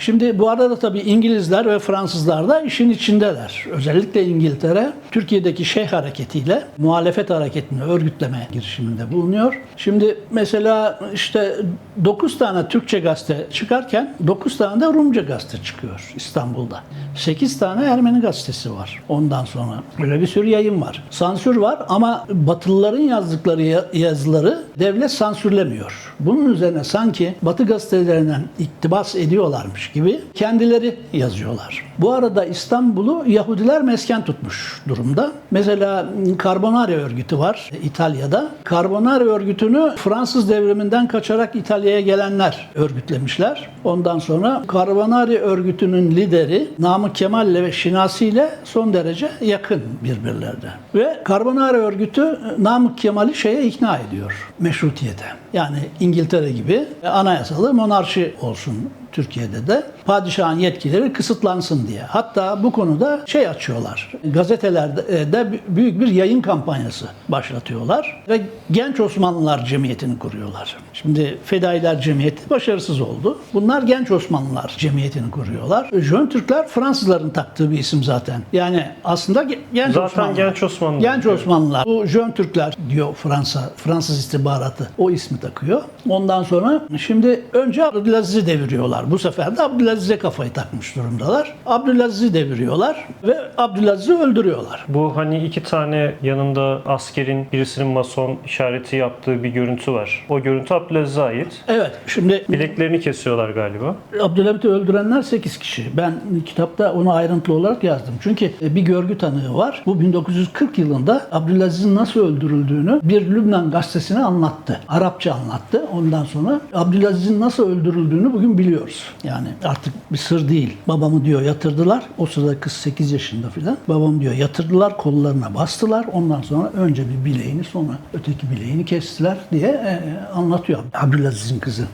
Şimdi bu arada tabii İngilizler ve Fransızlar da işin içindeler. Özellikle İngiltere Türkiye'deki şey hareketiyle muhalefet hareketini örgütleme girişiminde bulunuyor. Şimdi mesela işte 9 tane Türkçe gazete çıkarken 9 tane de Rumca gazete çıkıyor İstanbul'da. 8 tane Ermeni gazetesi var ondan sonra. Öyle bir sürü yayın var. Sansür var ama Batılıların yazdıkları ya- yazıları devlet sansürlemiyor. Bunun üzerine sanki Batı gazetelerinden iktibas ediyorlarmış gibi kendileri yazıyorlar. Bu arada İstanbul'u Yahudiler mesken tutmuş durumda. Mesela Carbonari örgütü var İtalya'da. Carbonari örgütünü Fransız devriminden kaçarak İtalya'ya gelenler örgütlemişler. Ondan sonra Carbonari örgütünün lideri Namık Kemal ve Şinasi ile son derece yakın birbirlerine. Ve Carbonari örgütü Namık Kemal'i şeye ikna ediyor. Meşrutiyete. Yani İngiltere gibi anayasalı monarşi olsun Türkiye'de de padişahın yetkileri kısıtlansın diye. Hatta bu konuda şey açıyorlar. Gazetelerde e, büyük bir yayın kampanyası başlatıyorlar ve Genç Osmanlılar Cemiyeti'ni kuruyorlar. Şimdi Fedailer Cemiyeti başarısız oldu. Bunlar Genç Osmanlılar Cemiyeti'ni kuruyorlar. Jön Türkler Fransızların taktığı bir isim zaten. Yani aslında ge- Genç Zaten Osmanlılar. Genç Osmanlılar. Genç Osmanlılar. Bu Jön Türkler diyor Fransa, Fransız istihbaratı o ismi takıyor. Ondan sonra şimdi önce Abdülaziz'i deviriyorlar. Bu sefer de Abdülaziz'e kafayı takmış durumdalar. Abdülaziz'i deviriyorlar ve Abdülaziz'i öldürüyorlar. Bu hani iki tane yanında askerin birisinin mason işareti yaptığı bir görüntü var. O görüntü Abdülaziz'e ait. Evet, şimdi Bileklerini kesiyorlar galiba. Abdülhamit'i öldürenler 8 kişi. Ben kitapta onu ayrıntılı olarak yazdım. Çünkü bir görgü tanığı var. Bu 1940 yılında Abdülaziz'in nasıl öldürüldüğünü bir Lübnan gazetesine anlattı. Arapça anlattı. Ondan sonra Abdülaziz'in nasıl öldürüldüğünü bugün biliyoruz. Yani artık bir sır değil. Babamı diyor yatırdılar. O sırada kız 8 yaşında filan. Babam diyor yatırdılar, kollarına bastılar. Ondan sonra önce bir bileğini sonra öteki bileğini kestiler diye e, anlatıyor Abdülaziz'in kızı.